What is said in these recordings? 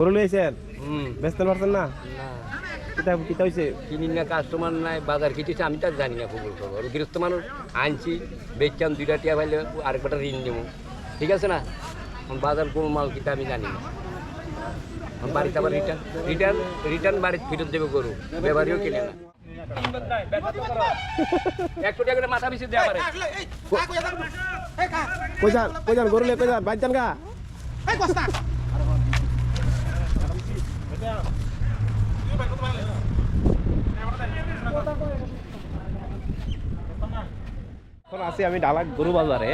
গরু লইছেন বেচতে পারছেন না না কিতা কিতা হইছে কিনি না কাস্টমার নাই বাজার কিটেছে আমি তার জানি না খবর খবর গৃহস্থ মানুষ আনছি বেচতাম দুইটা টিয়া পাইলে আরেকটা ঋণ দেবো ঠিক আছে না বাজার কোন মাল কিটা আমি জানি না বাড়িতে আবার রিটার্ন রিটার্ন রিটার্ন বাড়িতে ফেরত দেবে গরু ব্যবহারীও কিনে না একশো টাকা করে মাথা পিছিয়ে দেওয়া পারে কই যান কই যান গরু লই কই যান বাইর যান গা এখন আছি আমি ডালাক গরু বাজারে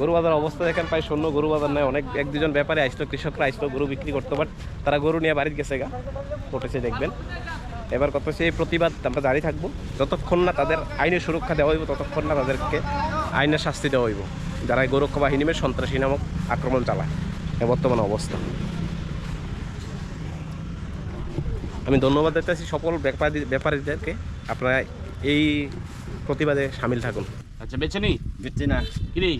গরু বাজার অবস্থা দেখেন প্রায় শূন্য গরু বাজার নয়, অনেক, এক দুজন ব্যাপারে আসলো, কৃষকরা আসলো, গরু বিক্রি করতে বাট তারা গরু নিয়ে বাড়িতে গেছে গা, উঠেছে দেখবেন। এবার কত সেই প্রতিবাদ, আমরা জারি থাকব। যতক্ষণ না তাদের আইনের সুরক্ষা দেওয়া হইব, ততক্ষণ না তাদেরকে আইনের শাস্তি দেওয়া হইব। যারা গোরক্ষা বাহিনী সন্ত্রাসী নামক আক্রমণ চালায় বর্তমান অবস্থা। আমি ধন্যবাদ দিতেছি সকল ব্যাপারী ব্যাপারীদেরকে। আপনারা এই প্রতিবাদে সামিল থাকুন। আচ্ছা বেছে নি? দিচ্ছি না। কিরে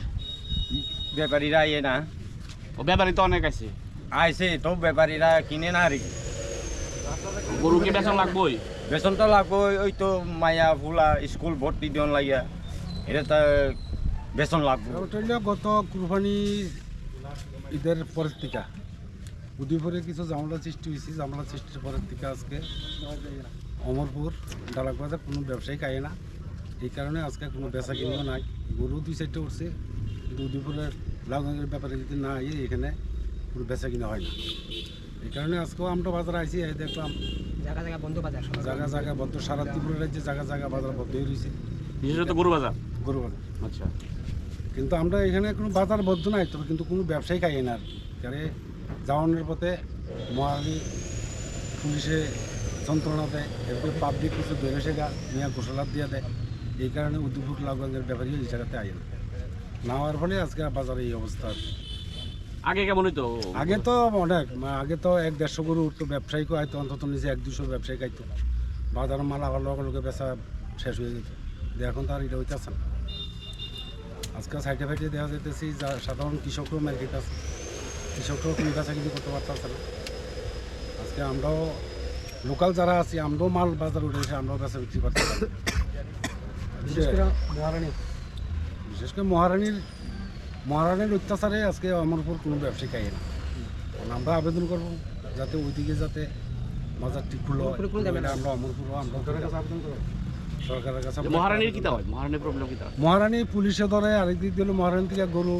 ব্যাপারীরা ইয়ে না। ও ব্যাপারী তো অনেক আছে। আইসে তো ব্যাপারীরা কিনে না আর কি গরু কি বেচন লাগবই? বেতন তো লাগবো ওই তো মায়া ফুলা স্কুল ভর্তি দিন লাগিয়া। এটা তো বেতন লাগবো। ওটা গত কুরবানি ঈদের পরের থেকে উদয়পুরে কিছু জামলা সৃষ্টি হয়েছে। জামলা সৃষ্টির পরের থেকে আজকে অমরপুর ডালাক বাজার কোনো ব্যবসায়ী খায় না। এই কারণে আজকে কোনো বেচা কিনিও নাই। গরু দুই সাইডটা উঠছে কিন্তু উদয়পুরের লাউগঞ্জের ব্যাপারে যদি না আইয়ে এখানে কোনো বেচা কিনা হয় না। এই কারণে আজকেও আমরা বাজারে আইসি এই দেখলাম জায়গা জায়গা বন্ধ বাজার জায়গা জায়গা বদ্ধ সারা ত্রিপুরা রাজ্যে জায়গা জায়গা বাজার বদ্ধ হয়ে রয়েছে। বিশেষত গরু বাজার? গরু বাজার। আচ্ছা। কিন্তু আমরা এখানে কোনো বাজার বদ্ধ নাই তবে কিন্তু কোনো ব্যবসায়ী খাই না আর কারে যাওয়ানোর পথে মহারানী পুলিশে যন্ত্রণা দেয় এরপরে পাবলিক কিছু ধরে সেগা নিয়ে ঘোষণা দিয়ে দেয়। এই কারণে উদ্যোগ লাগবের ব্যাপারী এই জায়গাতে আয় না হওয়ার ফলে আজকে বাজারে এই অবস্থা। আগে কেমন হইতো? আগে তো অনেক আগে তো এক দেড়শো গরু উঠতো ব্যবসায়ীকে হয়তো অন্তত নিজে এক দুশো ব্যবসায়ী খাইতো। বাজারের মাল আবার লগে লগে বেচা শেষ হয়ে যেত। এখন তো আর এটা হইতেছে না। আজকাল সাইডে ফাইডে দেখা যাইতেছি যা সাধারণ কৃষকরাও মেরে খেতেছে কৃষকরাও কোনো কিনি করতে পারতেছে না। আজকে আমরাও লোকাল যারা আছি আমরাও মাল বাজার উঠে এসে আমরাও বেচা বিক্রি করতে পারি। বিশেষ করে মহারানী? বিশেষ করে মহারানীর মহারানীর অত্যাচারে আজকে আমার উপর কোনো ব্যবসায়ী খাই না। আমরা আবেদন করব যাতে ওইদিকে যাতে ঠিক খুলো। আমরা আবেদন করব? সরকারের কাছে মহারানীর কিতা হয়? মহারানীর প্রবলেম কিতা মহারানী পুলিশে ধরে আরেক দিক দিল মহারানী থেকে গরু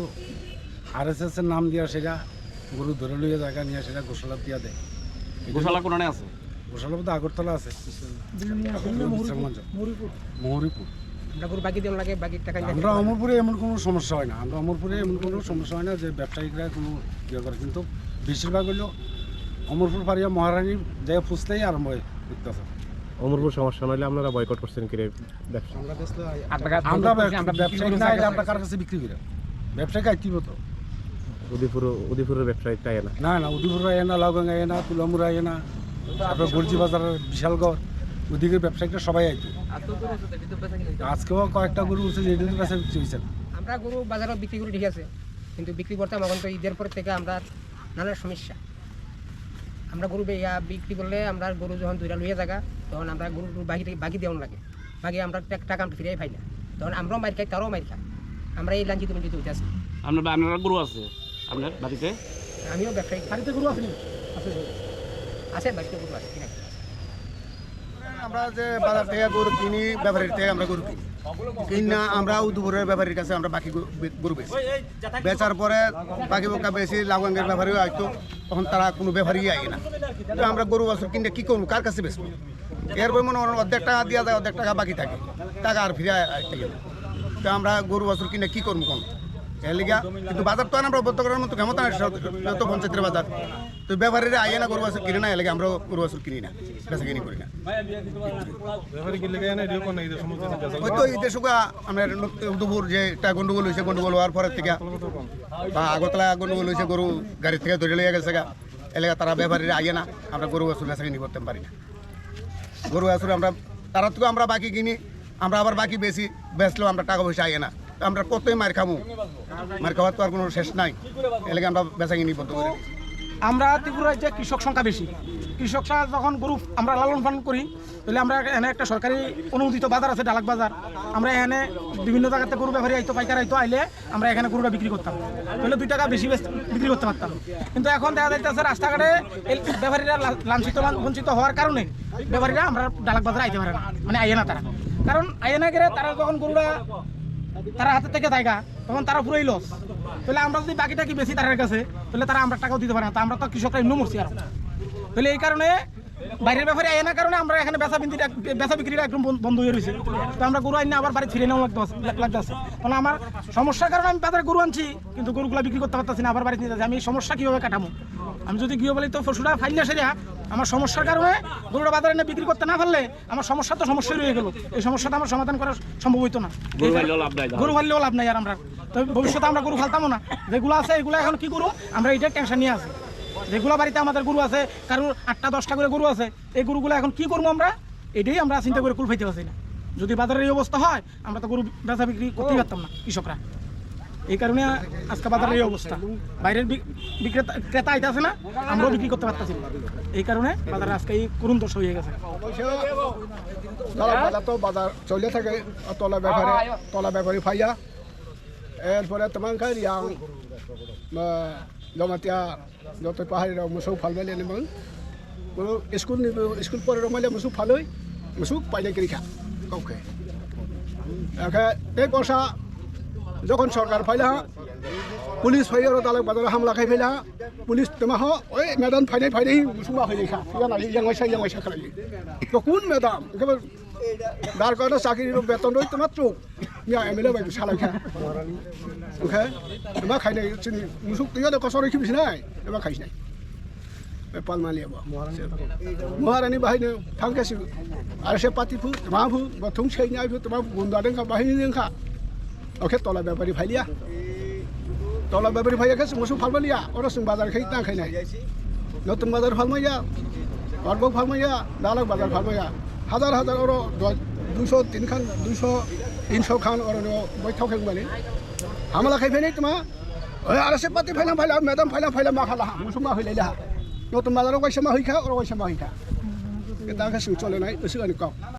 আর এস এস এর নাম দিয়া সেটা গরু ধরে লইয়া জায়গা নিয়ে সেটা গোশালা দিয়া দেয়। গোশালা কোনানে আছে? গোশালা মধ্যে আগরতলা আছে। মহরিপুর। আমরা বাকি দেওয়া লাগে বাকি টাকা আমরা অমরপুরে এমন কোনো সমস্যা হয় না। আমরা অমরপুরে এমন কোনো সমস্যা হয় না যে ব্যবসায়িকরা কোনো ইয়ে করে। কিন্তু বেশিরভাগ হলো অমরপুর পারিয়া মহারানীর জায়গা ফুসতেই আরম্ভ হয় করতেছে অমরপুর সমস্যা নইলে আপনারা বয়কট করছেন কিরে ব্যবসা? আপনারা আমরা ব্যবসায়িক না আমরা কার কাছে বিক্রি করি। ব্যবসায়িক আইতিব তো উদয়পুর উদয়পুরের ব্যবসায়িকটা এ না না না উদিপুর লাউগাঙ্গা তুলামুরা তারপরে গর্জি বাজারের বিশালগড় ওদিকের ব্যবসায়িকরা সবাই আইতো। আজকেও কয়েকটা গরু উঠছে যেটা কাছে বিক্রি হয়েছে আমরা গরু বাজারত বিক্রি করি ঠিক আছে। কিন্তু বিক্রি করতাম এখন তো ঈদের পর থেকে আমরা নানা সমস্যা। আমরা গরু ইয়া বিক্রি করলে আমরা গরু যখন দুইটা লইয়া জায়গা তখন আমরা গরু বাকি বাকি দেওয়ান লাগে। বাকি আমরা টাকা আমরা ফিরিয়ে পাই না। তখন আমরাও মার খাই তারাও মার খাই আমরা এই লাঞ্চিত মঞ্চিত হইতে আছি আপনার আপনার গরু আছে? আপনার বাড়িতে? আমিও ব্যবসায়ী। বাড়িতে গরু আছে আছে আছে বাড়িতে গরু আছে আছে আমরা যে বাজার থেকে গরু কিনি ব্যাপারীর থেকে আমরা গরু কিনি। কিনা আমরা উদুপুরের ব্যাপারীর কাছে আমরা বাকি গরু বেচি। বেচার পরে বাকি বোকা বেশি লাগাঙ্গের ব্যাপারীও আসতো তখন তারা কোনো ব্যাপারই আই না। তো আমরা গরু বাছুর কিনে কি করব? কার কাছে বেচবো? এরপর মনে হয় অর্ধেক টাকা দেওয়া যায় অর্ধেক টাকা বাকি থাকে। টাকা আর ফিরে আসতে গেলে। তো আমরা গরু বাছুর কিনে কি করব কোন? এর লিগা, কিন্তু বাজার তো আমরা বদ্ধ করার মতো ক্ষমতা নাই তো পঞ্চায়েতের বাজার। তো ব্যাপারীরা আইয়ে না গরু কিনে না এর লিগে আমরা গরু কিনি না, বেচা কিনি করি না। ওই তো ঈদের আমরা দুপুর যে একটা গন্ডগোল হয়েছে, গন্ডগোল হওয়ার পরের থেকে, বা আগতলা গন্ডগোল হয়েছে, গরু গাড়ি থেকে ধরে লিয়ে গেছে গা এলাকা তারা ব্যবহারীরা আইয়ে না, আমরা গরু বাছুর বেচা কিনি করতে পারি না। গরু বাছুর আমরা, তারা থেকে আমরা বাকি কিনি, আমরা আবার বাকি বেশি, বেচলেও আমরা টাকা পয়সা আইয়ে না। আমরা কতই মার খামু? মার খাওয়ার তো আর কোনো শেষ নাই। এলাকা আমরা বেচা কিনি বন্ধ করে আমরা ত্রিপুরা রাজ্যে কৃষক সংখ্যা বেশি কৃষকরা যখন গরু আমরা লালন পালন করি, তাহলে আমরা এনে একটা সরকারি অনুমোদিত বাজার আছে, ডালাক বাজার। আমরা এখানে বিভিন্ন জায়গাতে গরু ব্যাপারী আইতো, পাইকার আইতো, আইলে আমরা এখানে গরুটা বিক্রি করতাম। তাহলে দুই টাকা বেশি বিক্রি করতে পারতাম। কিন্তু এখন দেখা যাইতেছে রাস্তাঘাটে ব্যাপারীরা লাঞ্ছিত বঞ্চিত হওয়ার কারণে ব্যাপারীরা আমরা ডালাক বাজারে আইতে পারে না মানে আইয়ে না তারা। কারণ আইয়ে না গেলে তারা যখন গরুটা তারা হাতে থেকে জায়গা, তখন তারা পুরোই লস তাহলে আমরা যদি বাকিটা কি বেশি তাদের কাছে, তাহলে তারা আমরা টাকাও দিতে পারি না। তা আমরা তো কৃষকরা এমনি মরছি আর। তাহলে এই কারণে বাইরের ব্যাপারে আয় না কারণে আমরা এখানে বেচা বিক্রিটা বেচা বিক্রিটা একদম বন্ধ- হয়ে রয়েছে। তো আমরা গরু আইনে আবার বাড়ি ফিরে নেওয়া লাগতে আছে কারণ আমার সমস্যার কারণে আমি বাজারে গরু আনছি, কিন্তু গরুগুলো বিক্রি করতে পারতেছি না, আবার বাড়িতে নিতে আমি এই সমস্যা কীভাবে কাটাবো? আমি যদি গৃহপালিত পশুটা ফাইলে সেরা আমার সমস্যার কারণে গরুটা বাজারে এনে বিক্রি করতে না পারলে আমার সমস্যা তো সমস্যাই রয়ে গেল। এই সমস্যাটা আমার সমাধান করা সম্ভব হইতো না। গরু পাললেও লাভ নাই আর আমরা। তো ভবিষ্যতে আমরা গরু ফালতামও না। যেগুলো আছে এগুলো এখন কি করুম আমরা এটা টেনশন নিয়ে আছি। যেগুলো বাড়িতে আমাদের গরু আছে কারোর আটটা দশটা করে গরু আছে এই গরুগুলো এখন কি করব আমরা? এটাই আমরা চিন্তা করে কুল ফাইতে পারছি না। যদি বাজারের এই অবস্থা হয় আমরা তো গরু বেচা বিক্রি করতেই পারতাম না কৃষকরা। এই কারণে আজকে বাজারের এই অবস্থা। বাইরের বিক্রেতা ক্রেতা আইতে আছে না, আমরাও বিক্রি করতে পারতেছি। এই কারণে বাজারে আজকে এই করুণ দশ হয়ে গেছে। তো বাজার চলে থাকে তলা ব্যাপারে তলা ব্যাপারে ফাইয়া। এরপরে তোমার ইয়াং জমাতিয়া, যত পাহাড়ি মোসৌ ফালবাইলে নেমন কোনো স্কুল স্কুল পরে রমাইলে মোসৌ ফালই মোসৌ পাইলে কিরি খা কাউকে একে, এই বর্ষা যখন সরকার ফাইলা পুলিশ ফাই আর দালাক বাজারে হামলা খাই ফেলা, পুলিশ তোমা হ ওই মেদান ফাইনাই ফাইনাই মুসুমা হয়ে খা ঠিক আছে ইয়াং ওয়াইসা ইয়াং ওয়াইসা খালাই তো কোন মেদাম একেবারে দাঁড় করানো চাকরির বেতন রইতো মাত্র। মিয়া এম এল এ বাইক সালাই খা। ওকে এবার খাই চিনি, মুসুক তুই তো কসর রেখে নাই? এবার খাইস নাই। পালমালি মহারানী বাহিনী থাঙ্কাসি আর সে পাতিফু তোমাফু বা থুং সেই নাই তোমার বন্ধু আদেঙ্কা বাহিনী দেঙ্কা ওকে তলা ব্যাপারী ফাইলিয়া তলা ব্যাপারী ফাইয়া খাইছে মোসু ফালমালিয়া ওরা সঙ্গ বাজার খাই না খাই নাই। নতুন বাজার ফালমাইয়া অর্বক ফালমাইয়া দালাক বাজার ফালমাইয়া হাজার হাজার ওর দুশো তিন খান দুশো তিনশো খান ওর বৈঠক মানে হামলা খাই ফেলাই তোমার ওই আর সে পাতি ফাইলাম ফাইলাম মেদাম ফাইলাম ফাইলাম মা খালা মুসু মা হইলে নতুন বাজারও কইসে মা হইখা ওর কইসে মা হইখা। কাছে চলে নাই বেশি কম